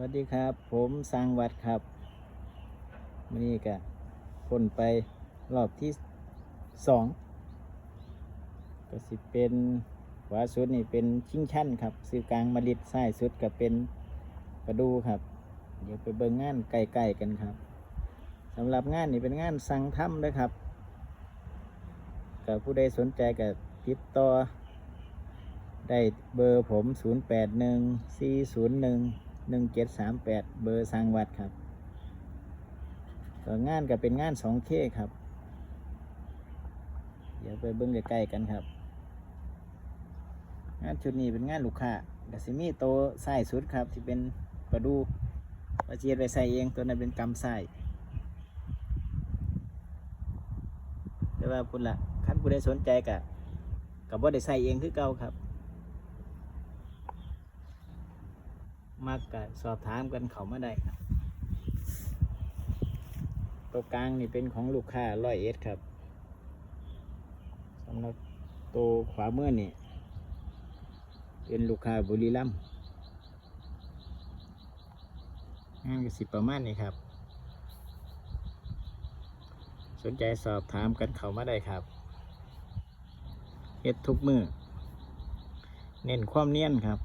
วัสดีครับ ผมสร้างวัดครับวันนี้ก็พ่นไปรอบที่สองก็สิเป็นขวาสุดนี่เป็นชิงชั้นครับซื้อกลางมาลิดซ้ายสุดก็เป็นกระดูครับ เดี๋ยวไปเบิ่งงานใกล้ๆกันครับสำหรับงานนี่เป็นงานสั่งทำเลยครับกับผู้ใดสนใจก็ติดต่อได้เบอร์ผม 0 8 1 4 0 1 1 7 3 8เบอร์สร้างวัดครับก็งานก็เป็นงาน 2K ครับ เดี๋ยวไปเบิ้งใกล้ๆกันครับ งานชุดนี้เป็นงานลูกค้าดัซิมีโตไส้สุดครับ ที่เป็นประดูปาเจียดไปใส่เองตัวนั้นเป็นกำไส้แต่ว่าพุ่นละขั้นผู้ใดสนใจกะกับว่าได้ใส่เองคือเก่าครับ มักกะสอบถามกันเขามาได้ครับตัวกลางนี่เป็นของลูกค้าร้อยเอสครับสำหรับตัวขวามือนี่เป็นลูกค้าบุรีรัมย์งานกสิประมาณนี้ครับ สนใจสอบถามกันเขามาได้ครับเฮ็ดทุกมือเน้นความเนียนครับ